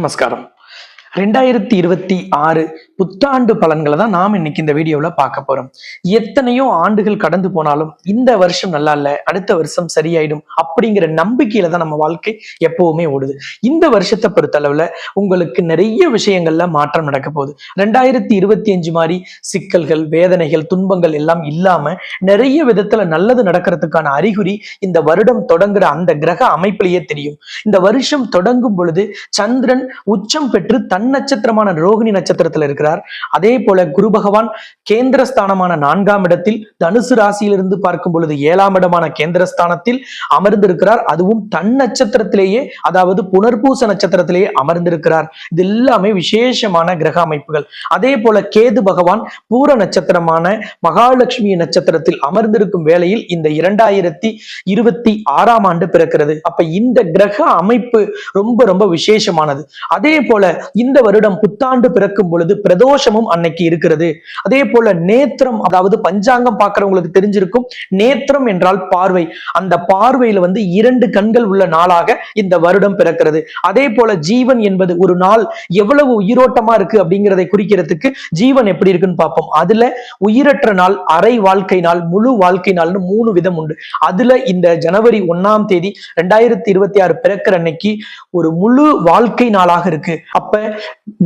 நமஸ்காரம். ரெண்டாயிரத்தி இருபத்தி ஆறு புத்தாண்டு பலன்களை தான் நாம் இன்னைக்கு இந்த வீடியோவில் பார்க்க போறோம். எத்தனையோ ஆண்டுகள் கடந்து போனாலும் இந்த வருஷம் நல்லா இல்லை அடுத்த வருஷம் சரியாயிடும் அப்படிங்கிற நம்பிக்கையில தான் நம்ம வாழ்க்கை எப்பவுமே ஓடுது. இந்த வருஷத்தை பொறுத்தளவுல உங்களுக்கு நிறைய விஷயங்கள்ல மாற்றம் நடக்க போகுது. ரெண்டாயிரத்தி இருபத்தி அஞ்சு மாதிரி சிக்கல்கள் வேதனைகள் துன்பங்கள் எல்லாம் இல்லாம நிறைய விதத்துல நல்லது நடக்கிறதுக்கான அறிகுறி இந்த வருடம் தொடங்குற அந்த கிரக அமைப்பிலேயே தெரியும். இந்த வருஷம் தொடங்கும் பொழுது சந்திரன் உச்சம் பெற்று தன் நட்சத்திரமான ரோகிணி நட்சத்திரத்துல இருக்கிறார் அதே போல குரு பகவான் கேந்திரஸ்தானமான நான்காம் இடத்தில் தனுசு ராசியிலிருந்து பார்க்கும் பொழுது ஏழாம் இடமான கேந்திரஸ்தானத்தில் அமர்ந்திருக்கிறார். அதுவும் தன் நட்சத்திரத்திலேயே அதாவது புனர்பூச நட்சத்திரத்திலேயே அமர்ந்திருக்கிறார். இது எல்லாமே விசேஷமான கிரக அமைப்புகள். அதே போல கேது பகவான் பூர நட்சத்திரமான மகாலட்சுமி நட்சத்திரத்தில் அமர்ந்திருக்கும் வேளையில் இந்த இரண்டாயிரத்தி இருபத்தி ஆறாம் ஆண்டு பிறக்கிறது. அப்ப இந்த கிரக அமைப்பு ரொம்ப ரொம்ப விசேஷமானது. அதே போல இந்த வருடம் புத்தாண்டு பிறக்கும் பொழுது பிரதோஷமும் அன்னைக்கு இருக்கிறது. அதே போல நேத்திரம் அதாவது பஞ்சாங்கம் பார்க்கறவங்களுக்கு தெரிஞ்சிருக்கும். நேத்திரம் என்றால் பார்வை. அந்த பார்வையில வந்து இரண்டு கண்கள் உள்ள நாளாக இந்த வருடம் பிறக்கிறது. அதே போல ஜீவன் என்பது ஒரு நாள் எவ்வளவு உயிரோட்டமா இருக்கு அப்படிங்கிறதை குறிக்கிறதுக்கு ஜீவன் எப்படி இருக்குன்னு பார்ப்போம். அதுல உயிரற்ற நாள் அரை வாழ்க்கை நாள் முழு வாழ்க்கை நாள்னு மூணு விதம் உண்டு. அதுல இந்த ஜனவரி ஒன்னாம் தேதி ரெண்டாயிரத்தி இருபத்தி ஆறு பிறக்கிற அன்னைக்கு ஒரு முழு வாழ்க்கை நாளாக இருக்கு. அப்ப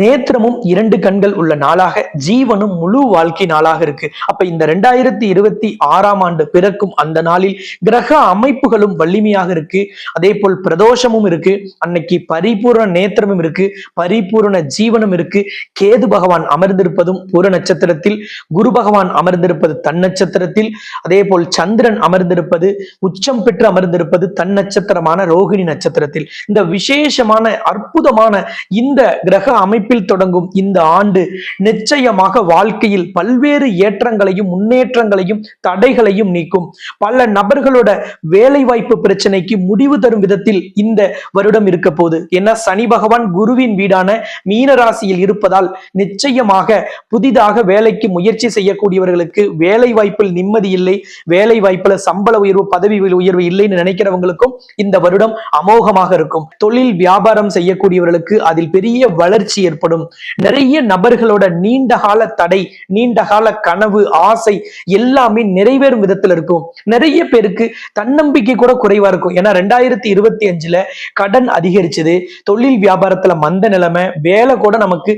நேத்திரமும் இரண்டு கண்கள் உள்ள நாளாக ஜீவனும் முழு வாழ்க்கை நாளாக இருக்கு. அப்ப இந்த ரெண்டாயிரத்தி இருபத்தி ஆறாம் ஆண்டு பிறக்கும் அந்த நாளில் கிரக அமைப்புகளும் வலிமையாக இருக்கு. அதே போல் பிரதோஷமும் இருக்கு. அன்னைக்கு பரிபூர்ண நேத்திரமும் இருக்கு. பரிபூர்ண ஜீவனும் இருக்கு. கேது பகவான் அமர்ந்திருப்பதும் பூர நட்சத்திரத்தில் குரு பகவான் அமர்ந்திருப்பது தன் நட்சத்திரத்தில் அதே போல் சந்திரன் அமர்ந்திருப்பது உச்சம் பெற்று அமர்ந்திருப்பது தன் நட்சத்திரமான ரோகிணி நட்சத்திரத்தில். இந்த விசேஷமான அற்புதமான இந்த கிரக அமைப்பில் தொடங்கும் இந்த ஆண்டு நிச்சயமாக வாழ்க்கையில் பல்வேறு ஏற்றங்களையும் முன்னேற்றங்களையும் தடைகளையும் நீக்கும். பல நபர்களோட வேலை வாய்ப்பு பிரச்சனைக்கு முடிவு தரும் விதத்தில் இந்த வருடம் இருக்க போகுது. ஏன்னா சனி பகவான் குருவின் வீடான மீன ராசியில் இருப்பதால் நிச்சயமாக புதிதாக வேலைக்கு முயற்சி செய்யக்கூடியவர்களுக்கு வேலை வாய்ப்பில் நிம்மதி இல்லை வேலை வாய்ப்புல சம்பள உயர்வு பதவி உயர்வு இல்லைன்னு நினைக்கிறவங்களுக்கும் இந்த வருடம் அமோகமாக இருக்கும். தொழில் வியாபாரம் செய்யக்கூடியவர்களுக்கு அதில் பெரிய வளர்ச்சி ஏற்படும். நிறைய நபர் நபர்களோட நீண்ட கால தடை நீண்ட கால கனவு ஆசை எல்லாமே நிறைவேறும் விதத்துல இருக்கும். நிறைய பேருக்கு தன்னம்பிக்கை கூட குறைவா இருக்கும். ஏன்னா ரெண்டாயிரத்தி இருபத்தி அஞ்சுல கடன் அதிகரிச்சது தொழில் வியாபாரத்துல மந்த நிலைமை வேலை கூட நமக்கு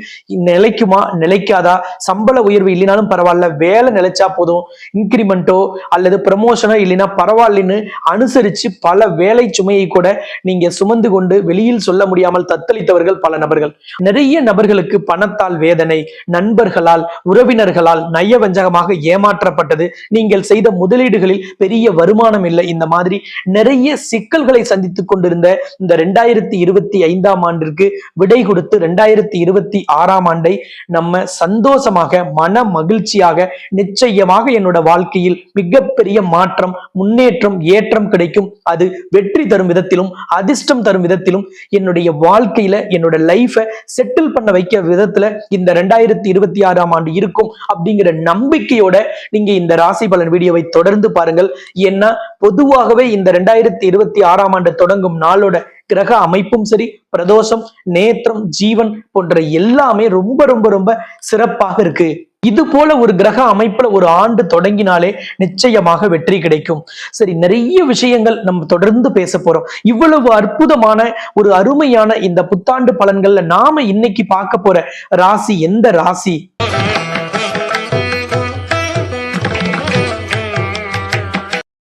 நிலைக்குமா நிலைக்காதா சம்பள உயர்வு இல்லைனாலும் பரவாயில்ல வேலை நிலைச்சா போதும் இன்கிரிமெண்ட்டோ அல்லது ப்ரமோஷனோ இல்லைன்னா பரவாயில்லன்னு அனுசரிச்சு பல வேலை சுமையை கூட நீங்க சுமந்து கொண்டு வெளியில் சொல்ல முடியாமல் தத்தளித்தவர்கள் பல நபர்கள். நிறைய நபர்களுக்கு பணத்தால் வேதனை நண்பர்களால் உறவினர்களால் நயவஞ்சகமாக ஏமாற்றப்பட்டது. நீங்கள் செய்த முதலீடுகளில் பெரிய வருமானம் இல்லை. இந்த மாதிரி நிறைய சிக்கல்களை சந்தித்துக் கொண்டிருந்த இந்த ரெண்டாயிரத்தி இருபத்தி ஐந்தாம் ஆண்டிற்கு விடை கொடுத்து ரெண்டாயிரத்தி இருபத்தி ஆறாம் ஆண்டை நம்ம சந்தோஷமாக மன மகிழ்ச்சியாக நிச்சயமாக என்னோட வாழ்க்கையில் மிகப்பெரிய மாற்றம் முன்னேற்றம் ஏற்றம் கிடைக்கும். அது வெற்றி தரும் விதத்திலும் அதிர்ஷ்டம் தரும் விதத்திலும் என்னுடைய வாழ்க்கையில என்னோட லைஃபை செட்டில் பண்ண வைக்க விதத்துல இந்த ரெண்டாயிரத்தி இருபத்தி ஆறாம் ஆண்டு இருக்கும் அப்படிங்கிற நம்பிக்கையோட நீங்க இந்த ராசி பலன் வீடியோவை தொடர்ந்து பாருங்கள். ஏன்னா பொதுவாகவே இந்த ரெண்டாயிரத்தி இருபத்தி ஆறாம் ஆண்டு தொடங்கும் நாளோட கிரக அமைப்பும் சரி பிரதோஷம் நேத்திரம் ஜீவன் போன்ற எல்லாமே ரொம்ப ரொம்ப ரொம்ப சிறப்பாக இருக்கு. இது போல ஒரு கிரக அமைப்புல ஒரு ஆண்டு தொடங்கினாலே நிச்சயமாக வெற்றி கிடைக்கும். சரி நிறைய விஷயங்கள் நம்ம தொடர்ந்து பேச போறோம். இவ்வளவு அற்புதமான ஒரு அருமையான இந்த புத்தாண்டு பலன்கள்ல நாம இன்னைக்கு பார்க்க போற ராசி எந்த ராசி?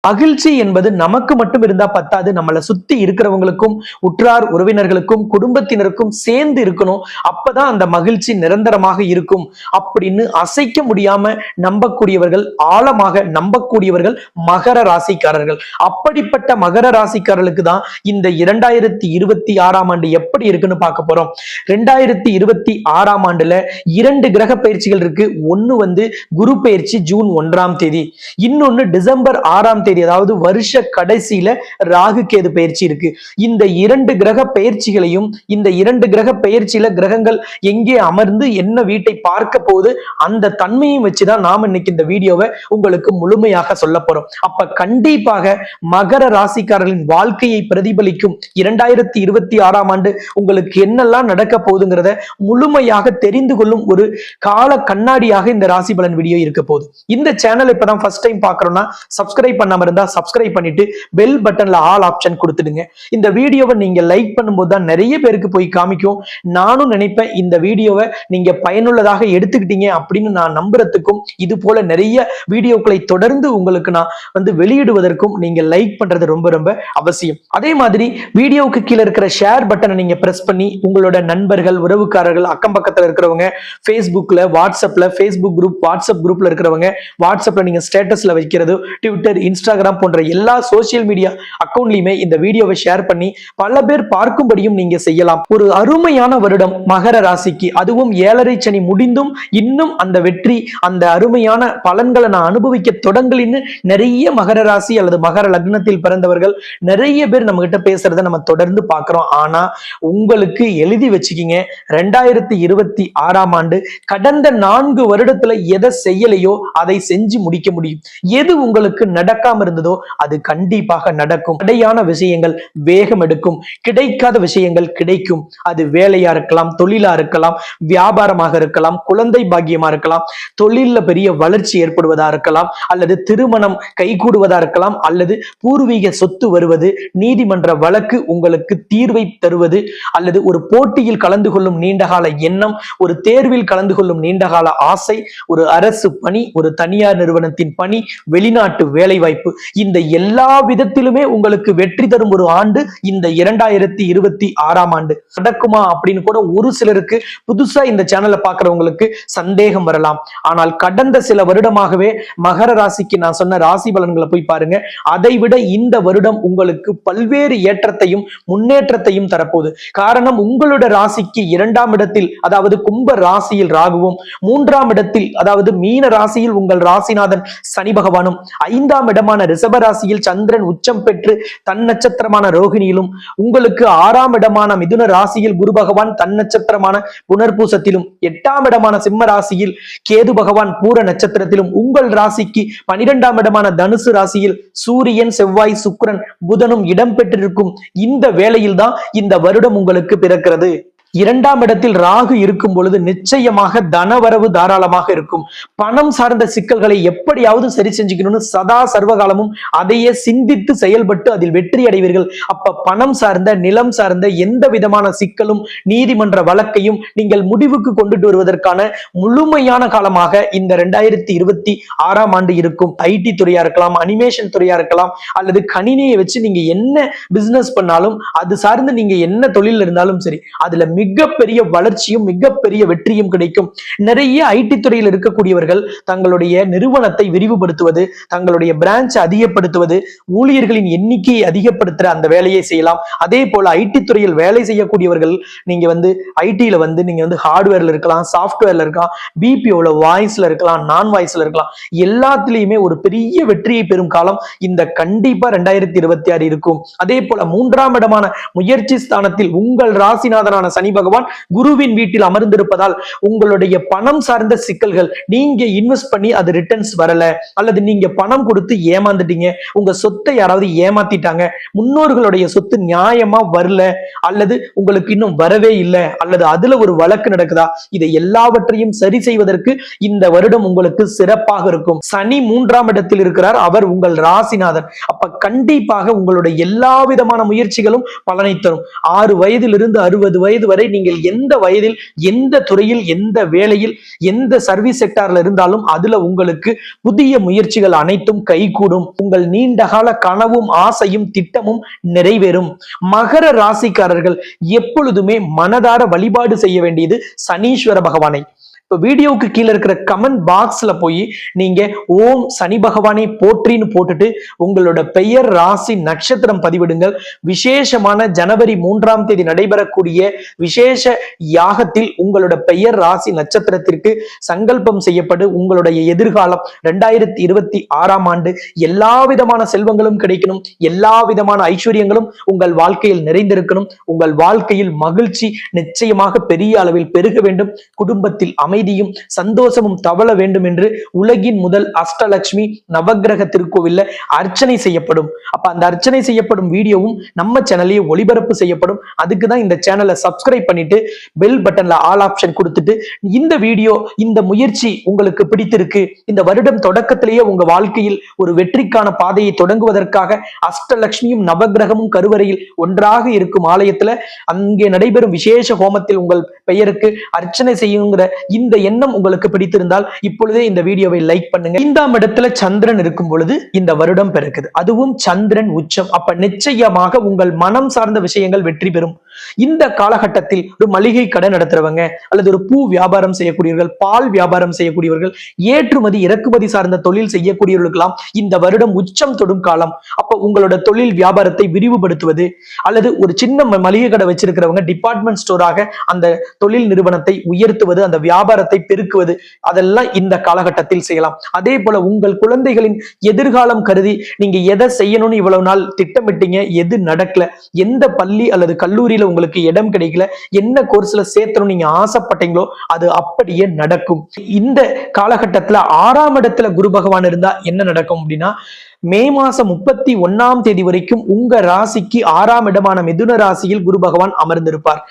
மகிழ்ச்சி என்பது நமக்கு மட்டும் இருந்தா பத்தாது. நம்மளை சுத்தி இருக்கிறவங்களுக்கும் உற்றார் உறவினர்களுக்கும் குடும்பத்தினருக்கும் சேர்ந்து இருக்கணும். அப்பதான் அந்த மகிழ்ச்சி நிரந்தரமாக இருக்கும். அப்படின்னு அசைக்க முடியாம நம்பக்கூடியவர்கள் ஆழமாக நம்பக்கூடியவர்கள் மகர ராசிக்காரர்கள். அப்படிப்பட்ட மகர ராசிக்காரர்களுக்கு தான் இந்த இரண்டாயிரத்தி இருபத்தி ஆறாம் ஆண்டு எப்படி இருக்குன்னு பார்க்க போறோம். ரெண்டாயிரத்தி இருபத்தி ஆறாம் ஆண்டுல இரண்டு கிரக பயிற்சிகள் இருக்கு. ஒன்னு வந்து குரு பயிற்சி ஜூன் ஒன்றாம் தேதி. இன்னொன்னு டிசம்பர் ஆறாம் தேதி தேதி அதாவது வருஷ கடைசியில ராகு கேது பயிற்சி இருக்கு. இந்த இரண்டு கிரக பயிற்சிகளையும் இந்த இரண்டு கிரக பயிற்சியில கிரகங்கள் எங்கே அமர்ந்து என்ன வீட்டை பார்க்க போகுது அந்த தன்மையும் வச்சுதான் நாம இன்னைக்கு இந்த வீடியோவை உங்களுக்கு முழுமையாக சொல்ல போறோம். அப்ப கண்டிப்பாக மகர ராசிக்காரர்களின் வாழ்க்கையை பிரதிபலிக்கும் இரண்டாயிரத்தி இருபத்தி ஆறாம் ஆண்டு உங்களுக்கு என்னெல்லாம் நடக்க போகுதுங்கிறத முழுமையாக தெரிந்து கொள்ளும் ஒரு கால கண்ணாடியாக இந்த ராசி பலன் வீடியோ இருக்க போகுது. இந்த சேனல் இப்பதான் ஃபர்ஸ்ட் டைம் பாக்குறோம்னா சப்ஸ்கிரைப் பண்ணாம இருந்தா சப்ஸ்கிரைப் பண்ணிட்டு பெல் பட்டன்ல ஆல் ஆப்ஷன் கொடுத்துடுங்க. இந்த வீடியோவை நீங்க லைக் பண்ணும்போது தான் நிறைய பேருக்கு போய் காமிக்கும். நானும் நினைப்பேன் இந்த வீடியோவை நீங்க பயனுள்ளதாக எடுத்துக்கிட்டீங்க அப்படின்னு நான் நம்புறதுக்கும் இது போல நிறைய வீடியோக்களை தொடர்ந்து உங்களுக்கு நான் வந்து வெளியிடுவதற்கும் நீங்க லைக் பண்றது ரொம்ப ரொம்ப அவசியம். அதே மாதிரி வீடியோவுக்கு கீழே இருக்கிற ஷேர் பட்டனை நீங்க பிரஸ் பண்ணி உங்களோட நண்பர்கள் உறவுக்காரர்கள் அக்கம் பக்கத்துல இருக்கிறவங்க ஃபேஸ்புக்ல வாட்ஸ்அப்ல ஃபேஸ்புக் குரூப் வாட்ஸ்அப் குரூப்ல இருக்கிறவங்க வாட்ஸ்அப்ல நீங்க ஸ்டேட்டஸ்ல வைக்கிறது ட்விட்டர் இன்ஸ்டா இன்ஸ்டாகிராம் போன்ற எல்லா சோசியல் மீடியா அக்கௌண்ட்லயுமே இந்த வீடியோவை ஷேர் பண்ணி பல பேர் பார்க்கும்படியும் நீங்க செய்யலாம். ஒரு அருமையான வருடம் மகர ராசிக்கு. அதுவும் ஏழரை சனி முடிந்தும் இன்னும் அந்த வெற்றி அந்த அருமையான பலன்களை நான் அனுபவிக்க தொடங்கலின்னு நிறைய மகர ராசி அல்லது மகர லக்னத்தில் பிறந்தவர்கள் நிறைய பேர் நம்ம கிட்ட பேசுறத நம்ம தொடர்ந்து பார்க்கிறோம். ஆனா உங்களுக்கு எழுதி வச்சுக்கிங்க. ரெண்டாயிரத்தி இருபத்தி ஆறாம் ஆண்டு கடந்த நான்கு வருடத்துல எதை செய்யலையோ அதை செஞ்சு முடிக்க முடியும். எது உங்களுக்கு நடக்காம இருந்ததோ அது கண்டிப்பாக நடக்கும். தடையான விஷயங்கள் வேகம் எடுக்கும். கிடைக்காத விஷயங்கள் கிடைக்கும். அது வேலையா இருக்கலாம் தொழிலா இருக்கலாம் வியாபாரமாக இருக்கலாம் குழந்தை பாக்கியமா இருக்கலாம் தொழில பெரிய வளர்ச்சி ஏற்படுவதா இருக்கலாம் அல்லது திருமணம் கைகூடுவதா இருக்கலாம் அல்லது பூர்வீக சொத்து வருவது நீதிமன்ற வழக்கு உங்களுக்கு தீர்வை தருவது அல்லது ஒரு போட்டியில் கலந்து கொள்ளும் நீண்டகால எண்ணம் ஒரு தேர்வில் கலந்து கொள்ளும் நீண்டகால ஆசை ஒரு அரசு பணி ஒரு தனியார் நிறுவனத்தின் பணி வெளிநாட்டு வேலைவாய்ப்பு வாய்ப்பு இந்த எல்லா விதத்திலுமே உங்களுக்கு வெற்றி தரும் ஒரு ஆண்டு இந்த இரண்டாயிரத்தி இருபத்தி ஆறாம் ஆண்டு. நடக்குமா அப்படின்னு கூட ஒரு சிலருக்கு புதுசா இந்த சேனலை பாக்குறவங்களுக்கு சந்தேகம் வரலாம். ஆனால் கடந்த சில வருடமாகவே மகர ராசிக்கு நான் சொன்ன ராசி பலன்களை போய் பாருங்க. அதை விட இந்த வருடம் உங்களுக்கு பல்வேறு ஏற்றத்தையும் முன்னேற்றத்தையும் தரப்போகுது. காரணம் உங்களோட ராசிக்கு இரண்டாம் இடத்தில் அதாவது கும்ப ராசியில் ராகுவும் மூன்றாம் இடத்தில் அதாவது மீன ராசியில் உங்கள் ராசிநாதன் சனி பகவானும் ஐந்தாம் இடமான ரிஷப ரிஷபராசியில் சந்திரன் உச்சம் பெற்று தன் நட்சத்திரமான ரோகிணியிலும் உங்களுக்கு ஆறாம் இடமான மிதுன ராசியில் குரு பகவான் தன் நட்சத்திரமான புனர்பூசத்திலும் எட்டாம் இடமான சிம்ம ராசியில் கேது பகவான் பூர நட்சத்திரத்திலும் உங்கள் ராசிக்கு பனிரெண்டாம் இடமான தனுசு ராசியில் சூரியன் செவ்வாய் சுக்கிரன் புதனும் இடம்பெற்றிருக்கும் இந்த வேளையில்தான் இந்த வருடம் உங்களுக்கு பிறக்கிறது. இரண்டாம் இடத்தில் ராகு இருக்கும் பொழுது நிச்சயமாக தனவரவு தாராளமாக இருக்கும். பணம் சார்ந்த சிக்கல்களை எப்படியாவது சரி செஞ்சுக்கணும்னு சதா சர்வகாலமும் அதையே சிந்தித்து செயல்பட்டு அதில் வெற்றி அடைவீர்கள். அப்ப பணம் சார்ந்த நிலம் சார்ந்த எந்த விதமான சிக்கலும் நீதிமன்ற வழக்கையும் நீங்கள் முடிவுக்கு கொண்டுட்டு வருவதற்கான முழுமையான காலமாக இந்த ரெண்டாயிரத்தி இருபத்தி ஆறாம் ஆண்டு இருக்கும். ஐடி துறையா இருக்கலாம் அனிமேஷன் துறையா இருக்கலாம் அல்லது கணினியை வச்சு நீங்க என்ன பிசினஸ் பண்ணாலும் அது சார்ந்து நீங்க என்ன தொழில் இருந்தாலும் சரி அதுல மிகப்பெரிய வளர்ச்சியும் மிகப்பெரிய வெற்றியும் கிடைக்கும். நிறைய ஐடி துறையில் இருக்கக்கூடியவர்கள் தங்களுடைய நிறுவனத்தை விரிவுபடுத்துவது தங்களுடைய பிரான்ச் அதிகப்படுத்துவது ஊழியர்களின் எண்ணிக்கையை அதிகப்படுத்துற அந்த வேலையை செய்யலாம். அதே போல ஐடி துறையில் வேலை செய்யக்கூடியவர்கள் நீங்க வந்து ஐடியில வந்து நீங்க வந்து ஹார்ட்வேர்ல இருக்கலாம் சாஃப்ட்வேர்ல இருக்கலாம் பிபிஓல வாய்ஸ்ல இருக்கலாம் நான் வாய்ஸ்ல இருக்கலாம். எல்லாத்துலயுமே ஒரு பெரிய வெற்றியை பெறும் காலம் இந்த கண்டிப்பா ரெண்டாயிரத்தி இருபத்தி ஆறு இருக்கும். அதே போல மூன்றாம் இடமான முயற்சி ஸ்தானத்தில் உங்கள் ராசிநாதனான சனி பகவான் குருவின் வீட்டில் அமர்ந்திருப்பதால் உங்களுடைய பணம் சார்ந்த சிக்கல்கள் நீங்க இன்வெஸ்ட் பண்ணி அது ரிட்டர்ன்ஸ் வரல அல்லது நீங்க பணம் கொடுத்து ஏமாந்துட்டீங்க உங்க சொத்தை யாராவது ஏமாத்திட்டாங்க முன்னோர்களுடைய சொத்து நியாயமா வரல அல்லது உங்களுக்கு இன்னும் வரவே இல்லை அல்லது அதுல ஒரு வழக்கு நடக்குதா இதை எல்லாவற்றையும் சரி செய்வதற்கு இந்த வருடம் உங்களுக்கு சிறப்பாக இருக்கும். சனி மூன்றாம் இடத்தில் இருக்கிறார் அவர் உங்கள் ராசிநாதன். அப்ப கண்டிப்பாக உங்களுடைய எல்லா விதமான முயற்சிகளும் பலனை தரும். ஆறு வயதிலிருந்து அறுபது வயது வரை நீங்கள் எந்த வயதில் எந்த துறையில் எந்த வேலையில் எந்த சர்வீஸ் செக்டார்ல இருந்தாலும் அதுல உங்களுக்கு புதிய முயற்சிகள் அனைத்தும் கைகூடும். உங்கள் நீண்டகால கனவும் ஆசையும் திட்டமும் நிறைவேறும். மகர ராசிக்காரர்கள் எப்பொழுதுமே மனதார வழிபாடு செய்ய வேண்டியது சனீஸ்வர பகவானை. இப்போ வீடியோவுக்கு கீழே இருக்கிற கமெண்ட் பாக்ஸ்ல போய் நீங்க ஓம் சனி பகவானை போற்றின்னு போட்டுட்டு உங்களோட பெயர் ராசி நட்சத்திரம் பதிவிடுங்கள். விசேஷமான ஜனவரி மூன்றாம் தேதி நடைபெறக்கூடிய விசேஷ யாகத்தில் உங்களோட பெயர் ராசி நட்சத்திரத்திற்கு சங்கல்பம் செய்யப்படு. உங்களுடைய எதிர்காலம் ரெண்டாயிரத்தி இருபத்தி ஆறாம் ஆண்டு எல்லா விதமான செல்வங்களும் கிடைக்கணும். எல்லா விதமான ஐஸ்வர்யங்களும் உங்கள் வாழ்க்கையில் நிறைந்திருக்கணும். உங்கள் வாழ்க்கையில் மகிழ்ச்சி நிச்சயமாக பெரிய அளவில் பெருக வேண்டும். குடும்பத்தில் அமைதியும் சந்தோஷமும் தவள வேண்டும் என்று உலகின் முதல் அஷ்டலட்சுமி நவகிரக திருக்கோவில்ல அர்ச்சனை செய்யப்படும். அப்ப அந்த அர்ச்சனை செய்யப்படும் வீடியோவும் நம்ம சேனல்லையே ஒளிபரப்பு செய்யப்படும். அதுக்கு தான் இந்த சேனலை சப்ஸ்கிரைப் பண்ணிட்டு பெல் பட்டன்ல ஆல் ஆப்ஷன் கொடுத்துட்டு இந்த வீடியோ இந்த முயற்சி உங்களுக்கு பிடித்திருக்கு இந்த வருடம் தொடக்கத்திலேயே உங்க வாழ்க்கையில் ஒரு வெற்றிக்கான பாதையை தொடங்குவதற்காக அஷ்டலட்சுமியும் நவகிரகமும் கருவறையில் ஒன்றாக இருக்கும் ஆலயத்துல அங்கே நடைபெறும் விசேஷ ஹோமத்தில் உங்கள் பெயருக்கு அர்ச்சனை செய்யுங்கிற இந்த இந்த எண்ணம் உங்களுக்கு பிடித்திருந்தால் இப்பொழுதே இந்த வீடியோவை லைக் பண்ணுங்க. ஐந்தாம் இடத்துல சந்திரன் இருக்கும் பொழுது இந்த வருடம் பிறக்குது. அதுவும் சந்திரன் உச்சம். அப்ப நிச்சயமாக உங்கள் மனம் சார்ந்த விஷயங்கள் வெற்றி பெறும். இந்த காலகட்டத்தில் ஒரு மளிகை கடை நடத்துறவங்க அல்லது ஒரு பூ வியாபாரம் செய்யக்கூடியவர்கள் பால் வியாபாரம் செய்யக்கூடியவர்கள் ஏற்றுமதி இறக்குமதி சார்ந்த தொழில் செய்யக்கூடியவர்களுக்கெல்லாம் இந்த வருடம் உச்சம் தொடும் காலம். அப்ப உங்களோட தொழில் வியாபாரத்தை விரிவுபடுத்துவது அல்லது ஒரு சின்ன மளிகை கடை வச்சிருக்கிறவங்க டிபார்ட்மெண்ட் ஸ்டோராக அந்த தொழில் நிறுவனத்தை உயர்த்துவது அந்த வியாபாரத்தை பெருக்குவது அதெல்லாம் இந்த காலகட்டத்தில் செய்யலாம். அதே போல உங்கள் குழந்தைகளின் எதிர்காலம் கருதி நீங்க எதை செய்யணும்னு இவ்வளவு நாள் திட்டமிட்டீங்க எது நடக்கல எந்த பள்ளி அல்லது கல்லூரியில உங்களுக்கு இடம் கிடைக்கல என்ன கோர்ஸ்ல சேர்த்தணும் நீங்க ஆசைப்பட்டீங்களோ அது அப்படியே நடக்கும். இந்த காலகட்டத்துல ஆறாம் இடத்துல குரு பகவான் இருந்தா என்ன நடக்கும் அப்படின்னா மே மாசம் முப்பத்தி ஒன்னாம் தேதி வரைக்கும் உங்க ராசிக்கு ஆறாம் இடமான மிதுன ராசியில் குரு பகவான் அமர்ந்திருப்பார்.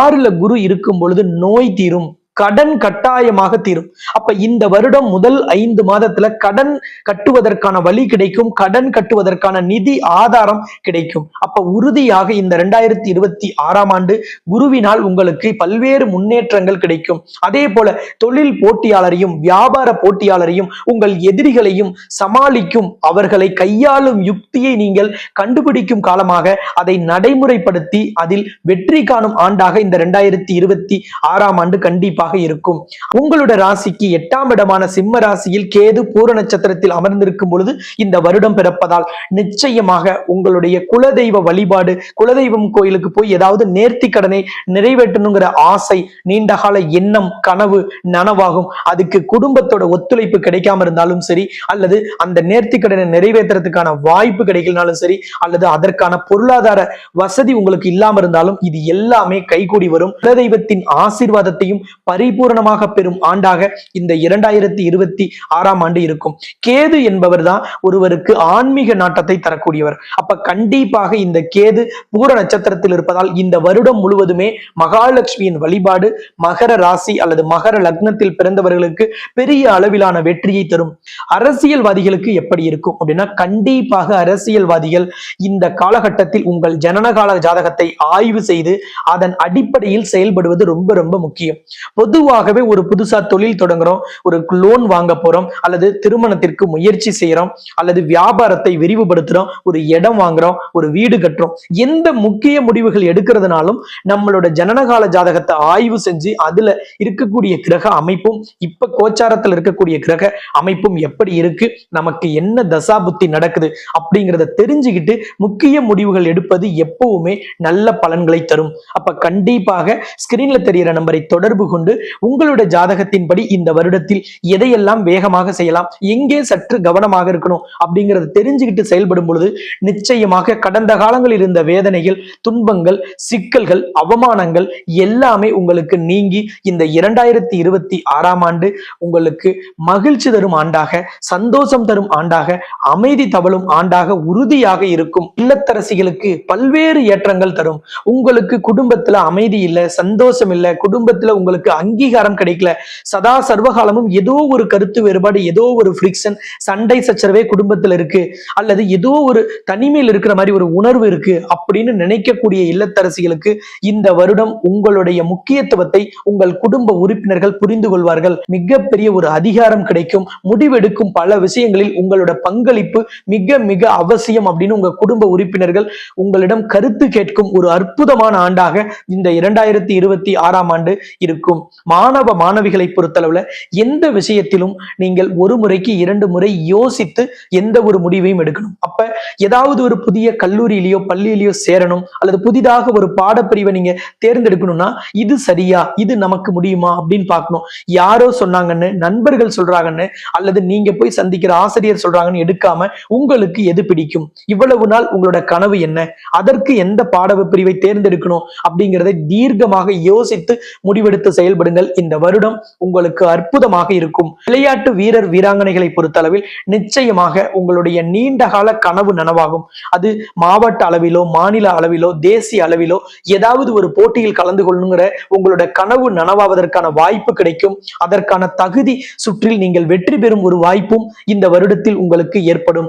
ஆறுல குரு இருக்கும் பொழுது நோய் தீரும். கடன் கட்டாயமாக தீரும். அப்ப இந்த வருடம் முதல் ஐந்து மாதத்துல கடன் கட்டுவதற்கான வழி கிடைக்கும். கடன் கட்டுவதற்கான நிதி ஆதாரம் கிடைக்கும். அப்ப உறுதியாக இந்த ரெண்டாயிரத்தி இருபத்தி ஆறாம் ஆண்டு குருவினால் உங்களுக்கு பல்வேறு முன்னேற்றங்கள் கிடைக்கும். அதே போல தொழில் போட்டியாளரையும் வியாபார போட்டியாளரையும் உங்கள் எதிரிகளையும் சமாளிக்கும். அவர்களை கையாளும் யுக்தியை நீங்கள் கண்டுபிடிக்கும் காலமாக அதை நடைமுறைப்படுத்தி அதில் வெற்றி காணும் ஆண்டாக இந்த ரெண்டாயிரத்தி இருபத்தி ஆறாம் ஆண்டு கண்டிப்பாக சிறப்பாக இருக்கும். உங்களோட ராசிக்கு எட்டாம் இடமான சிம்ம ராசியில் கேது பூர நட்சத்திரத்தில் அமர்ந்திருக்கும் பொழுது இந்த வருடம் பிறப்பதால் நிச்சயமாக உங்களுடைய குலதெய்வ வழிபாடு குலதெய்வம் கோயிலுக்கு போய் ஏதாவது நேர்த்தி கடனை நிறைவேற்றணுங்கிற ஆசை நீண்டகால எண்ணம் கனவு நனவாகும். அதுக்கு குடும்பத்தோட ஒத்துழைப்பு கிடைக்காம இருந்தாலும் சரி அல்லது அந்த நேர்த்தி கடனை நிறைவேற்றுறதுக்கான வாய்ப்பு கிடைக்கலனாலும் சரி அல்லது அதற்கான பொருளாதார வசதி உங்களுக்கு இல்லாம இருந்தாலும் இது எல்லாமே கைகூடி வரும். குலதெய்வத்தின் ஆசீர்வாதத்தையும் பரிபூர்ணமாக பெறும் ஆண்டாக இந்த இரண்டாயிரத்தி இருபத்தி ஆறாம் ஆண்டு இருக்கும். கேது என்பவர் தான் ஒருவருக்கு ஆன்மீக நாட்டத்தை தரக்கூடியவர். அப்ப கண்டிப்பாக இந்த கேது பூர நட்சத்திரத்தில் இருப்பதால் இந்த வருடம் முழுவதுமே மகாலட்சுமியின் வழிபாடு மகர ராசி அல்லது மகர லக்னத்தில் பிறந்தவர்களுக்கு பெரிய அளவிலான வெற்றியை தரும். அரசியல்வாதிகளுக்கு எப்படி இருக்கும் அப்படின்னா கண்டிப்பாக அரசியல்வாதிகள் இந்த காலகட்டத்தில் உங்கள் ஜனனகால ஜாதகத்தை ஆய்வு செய்து அதன் அடிப்படையில் செயல்படுவது ரொம்ப ரொம்ப முக்கியம். பொதுவாகவே ஒரு புதுசா தொழில் தொடங்குறோம் ஒரு லோன் வாங்க போறோம் அல்லது திருமணத்திற்கு முயற்சி செய்யறோம் அல்லது வியாபாரத்தை விரிவுபடுத்துறோம் ஒரு இடம் வாங்குறோம் ஒரு வீடு கட்டுறோம். எந்த முக்கிய முடிவுகள் எடுக்கிறதுனாலும் நம்மளோட ஜனனகால ஜாதகத்தை ஆய்வு செஞ்சு அதுல இருக்கக்கூடிய கிரக அமைப்பும் இப்ப கோச்சாரத்தில் இருக்கக்கூடிய கிரக அமைப்பும் எப்படி இருக்கு நமக்கு என்ன தசா புத்தி நடக்குது அப்படிங்கிறத தெரிஞ்சுக்கிட்டு முக்கிய முடிவுகள் எடுப்பது எப்பவுமே நல்ல பலன்களை தரும். அப்ப கண்டிப்பாக ஸ்கிரீன்ல தெரியிற நம்பரை தொடர்பு கொண்டு உங்களுடைய ஜாதகத்தின்படி இந்த வருடத்தில் எதையெல்லாம் வேகமாக செய்யலாம் எங்கே சற்று கவனமாக இருக்கணும் அப்படிங்கறத தெரிஞ்சுக்கிட்டு செயல்படும் பொழுது நிச்சயமாக கடந்த காலங்களில் இருந்த வேதனைகள் துன்பங்கள் சிக்கல்கள் அவமானங்கள் எல்லாமே உங்களுக்கு நீங்கி இந்த இரண்டாயிரத்தி இருபத்தி ஆறாம் ஆண்டு உங்களுக்கு மகிழ்ச்சி தரும் ஆண்டாக சந்தோஷம் தரும் ஆண்டாக அமைதி தவழும் ஆண்டாக உறுதியாக இருக்கும். இல்லத்தரசிகளுக்கு பல்வேறு ஏற்றங்கள் தரும். உங்களுக்கு குடும்பத்துல அமைதி இல்லை சந்தோஷம் இல்லை குடும்பத்துல உங்களுக்கு அங்கீகாரம் கிடைக்கல. சதா சர்வகாலமும் ஏதோ ஒரு கருத்து வேறுபாடு ஏதோ ஒரு ஃபிரிக்ஷன் சண்டை சச்சரவே குடும்பத்துல இருக்கு. அல்லது ஏதோ ஒரு தனிமையில் இருக்கிற மாதிரி ஒரு உணர்வு இருக்கு அப்படின்னு நினைக்கக்கூடிய இல்லத்தரசிகளுக்கு இந்த வருடம் உங்களுடைய முக்கியத்துவத்தை உங்கள் குடும்ப உறுப்பினர்கள் புரிந்து கொள்வார்கள். மிகப்பெரிய ஒரு அதிகாரம் கிடைக்கும். முடிவெடுக்கும் பல விஷயங்களில் உங்களோட பங்களிப்பு மிக மிக அவசியம் அப்படின்னு உங்க குடும்ப உறுப்பினர்கள் உங்களிடம் கருத்து கேட்கும் ஒரு அற்புதமான ஆண்டாக இந்த இரண்டாயிரத்தி இருபத்தி ஆறாம் ஆண்டு இருக்கும். மாணவ மாணவிகளை பொறுத்தளவுல எந்த விஷயத்திலும் நீங்கள் ஒரு முறைக்கு இரண்டு முறை யோசித்து எந்த ஒரு முடிவையும் எடுக்கணும். அப்ப ஏதாவது ஒரு புதிய கல்லூரியிலேயோ பள்ளியிலேயோ சேரணும் அல்லது புதிதாக ஒரு பாடப்பிரிவை நீங்க தேர்ந்தெடுக்கணும்னா இது சரியா? இது நமக்கு முடியுமா? அப்படின்னு பார்க்கணும். யாரோ சொன்னாங்கன்னு நண்பர்கள் சொல்றாங்கன்னு அல்லது நீங்க போய் சந்திக்கிற ஆசிரியர் சொல்றாங்கன்னு எடுக்காம உங்களுக்கு எது பிடிக்கும்? இவ்வளவு நாள் உங்களோட கனவு என்ன? அதற்கு எந்த பாடப்பிரிவை பிரிவை தேர்ந்தெடுக்கணும்? அப்படிங்கிறதை தீர்க்கமாக யோசித்து முடிவெடுத்து செயல்படுங்கள் இந்த வருடம் உங்களுக்கு அற்புதமாக இருக்கும். விளையாட்டு வீரர் வீராங்கனைகளை பொறுத்தளவில் நிச்சயமாக உங்களுடைய நீண்ட கால கனவு நனவாகும். அது மாவட்ட அளவிலோ மாநில அளவிலோ தேசிய அளவிலோ ஏதாவது ஒரு போட்டியில் கலந்து கொள்ளுங்கிற உங்களோட கனவு நனவாவதற்கான வாய்ப்பு கிடைக்கும். அதற்கான தகுதி சுற்றில் நீங்கள் வெற்றி பெறும் ஒரு வாய்ப்பும் இந்த வருடத்தில் உங்களுக்கு ஏற்படும்.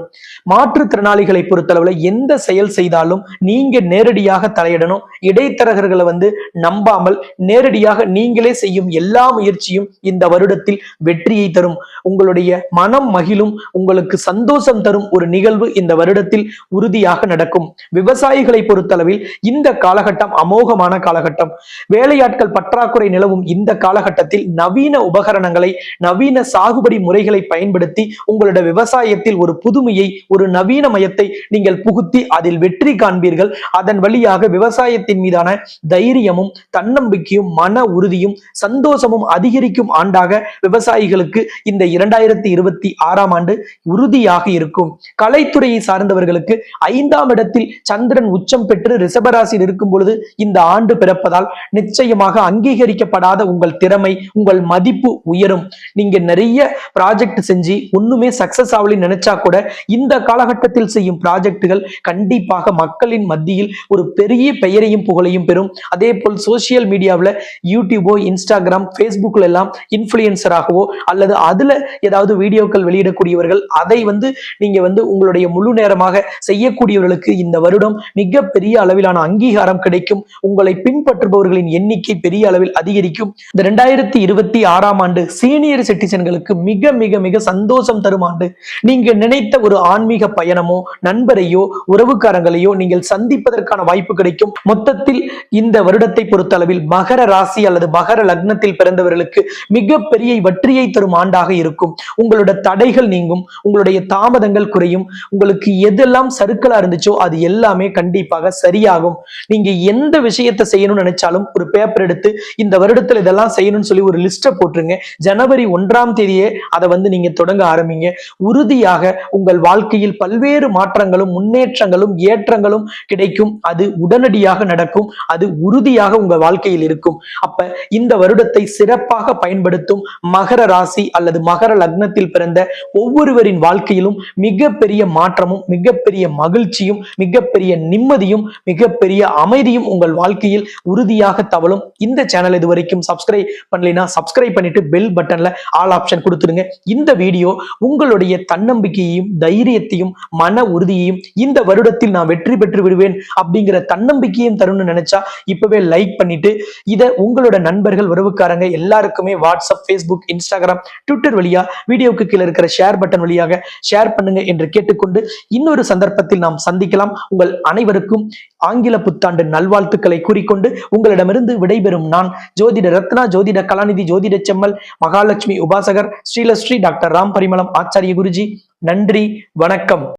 மாற்றுத்திறனாளிகளை பொறுத்தளவில் எந்த செயல் செய்தாலும் நீங்க நேரடியாக தலையிடணும். இடைத்தரகர்களை வந்து நம்பாமல் நேரடியாக நீங்களே செய்யும் எல்லா முயற்சியும் இந்த வருடத்தில் வெற்றியை தரும். உங்களுடைய மனம் மகிழும் உங்களுக்கு சந்தோஷம் தரும் ஒரு நிகழ்வு இந்த வருடத்தில் உறுதியாக நடக்கும். விவசாயிகளை பொறுத்தளவில் இந்த காலகட்டம் அமோகமான காலகட்டம். வேலையாட்கள் பற்றாக்குறை நிலவும் இந்த காலகட்டத்தில் நவீன உபகரணங்களை நவீன சாகுபடி முறைகளை பயன்படுத்தி உங்களோட விவசாயத்தில் ஒரு புதுமையை ஒரு நவீன மயத்தை நீங்கள் புகுத்தி அதில் வெற்றி காண்பீர்கள். அதன் வழியாக விவசாயத்தின் மீதான தைரியமும் தன்னம்பிக்கையும் மன உறுதியும் சந்தோஷமும் அதிகரிக்கும் ஆண்டாக விவசாயிகளுக்கு இந்த இரண்டாயிரத்தி இருபத்தி ஆறாம் ஆண்டு உறுதியாக இருக்கும். கலைத்துறையை சார்ந்தவர்களுக்கு ஐந்தாம் இடத்தில் சந்திரன் உச்சம் பெற்று ரிஷபராசியில் இருக்கும் பொழுது இந்த ஆண்டு பிறப்பதால் நிச்சயமாக அங்கீகரிக்கப்படாத உங்கள் திறமை உங்கள் மதிப்பு உயரும். நீங்க நிறைய ப்ராஜெக்ட் செஞ்சு ஒண்ணுமே சக்சஸ் ஆகலன்னு நினைச்சா கூட இந்த காலகட்டத்தில் செய்யும் ப்ராஜெக்டுகள் கண்டிப்பாக மக்களின் மத்தியில் ஒரு பெரிய பெயரையும் புகழையும் பெறும். அதே போல் சோசியல் மீடியாவில் யூடியூபோ இன்ஸ்டாகிராம் ஃபேஸ்புக்ல எல்லாம் இன்ஃபுளுசராகவோ அல்லது அதுல ஏதாவது வீடியோக்கள் வெளியிடக்கூடியவர்கள் அதை வந்து நீங்க வந்து உங்களுடைய முழு நேரமாக செய்யக்கூடியவர்களுக்கு இந்த வருடம் மிகப்பெரிய அளவிலான அங்கீகாரம் கிடைக்கும். உங்களை பின்பற்றுபவர்களின் எண்ணிக்கை பெரிய அளவில் அதிகரிக்கும். இந்த ரெண்டாயிரத்தி இருபத்தி ஆறாம் ஆண்டு சீனியர் சிட்டிசன்களுக்கு மிக மிக மிக சந்தோஷம் தரும் ஆண்டு. நீங்க நினைத்த ஒரு ஆன்மீக பயணமோ நண்பரையோ உறவுக்காரங்களையோ நீங்கள் சந்திப்பதற்கான வாய்ப்பு கிடைக்கும். மொத்தத்தில் இந்த வருடத்தை பொறுத்தளவில் மகர ராசி அல்லது மகர லக்னத்தில் பிறந்தவர்களுக்கு மிகப்பெரிய வெற்றியை தரும் ஆண்டாக இருக்கும். உங்களோட தடைகள் நீங்கும். உங்களுடைய தாமதங்கள் குறையும். உங்களுக்கு எதெல்லாம் சருக்களா இருந்துச்சோ அது எல்லாமே கண்டிப்பாக சரியாகும். நீங்க எந்த விஷயத்தை செய்யணும்னு நினைச்சாலும் ஒரு பேப்பர் எடுத்து இந்த வருடத்துல இதெல்லாம் செய்யணும்னு சொல்லி ஒரு லிஸ்ட்டை போட்டுருங்க. ஜனவரி ஒன்றாம் தேதியே அதை வந்து நீங்க தொடங்க ஆரம்பிங்க. உறுதியாக உங்கள் வாழ்க்கையில் பல்வேறு மாற்றங்களும் முன்னேற்றங்களும் ஏற்றங்களும் கிடைக்கும். அது உடனடியாக நடக்கும். அது உறுதியாக உங்க வாழ்க்கையில் இருக்கும். அப்ப இந்த வருடத்தை சிறப்பாக பயன்படுத்தும் மகர ராசி அல்லது மகர லக்னத்தில் பிறந்த ஒவ்வொருவரின் வாழ்க்கையிலும் மிகப்பெரிய மாற்றமும் மிகப்பெரிய மகிழ்ச்சியும் மிகப்பெரிய நிம்மதியும் மிகப்பெரிய அமைதியும் உங்கள் வாழ்க்கையில் உறுதியாக தவழும். இந்த சேனல் இது வரைக்கும் சப்ஸ்கிரைப் பண்ணலைன்னா சப்ஸ்கிரைப் பண்ணிட்டு பெல் பட்டன்ல ஆல் ஆப்ஷன் கொடுத்துருங்க இந்த வீடியோ உங்களுடைய தன்னம்பிக்கையையும் தைரியத்தையும் மன உறுதியையும் இந்த வருடத்தில் நான் வெற்றி பெற்று விடுவேன் அப்படிங்கிற தன்னம்பிக்கையும் தரும்னு நினைச்சா இப்பவே லைக் பண்ணிட்டு இதை உங்களோட நண்பர்கள் உறவுக்காரங்க எல்லாருக்குமே வாட்ஸ்அப் ஃபேஸ்புக் இன்ஸ்டாகிராம் ட்விட்டர் வழியா வீடியோவுக்கு கீழே இருக்கிற ஷேர் பட்டன் வழியாக ஷேர் பண்ணுங்க என்று கேட்டுக்கொண்டு இன்னொரு சந்தர்ப்பத்தில் நாம் சந்திக்கலாம். உங்கள் அனைவருக்கும் ஆங்கில புத்தாண்டு நல்வாழ்த்துக்களை கூறிக்கொண்டு உங்களிடமிருந்து விடைபெறும் நான் ஜோதிட ரத்னா ஜோதிட கலாநிதி ஜோதிட செம்மல் மகாலட்சுமி உபாசகர் ஸ்ரீலஸ்ரீ டாக்டர் ராம் பரிமளம் ஆச்சாரிய குருஜி. நன்றி வணக்கம்.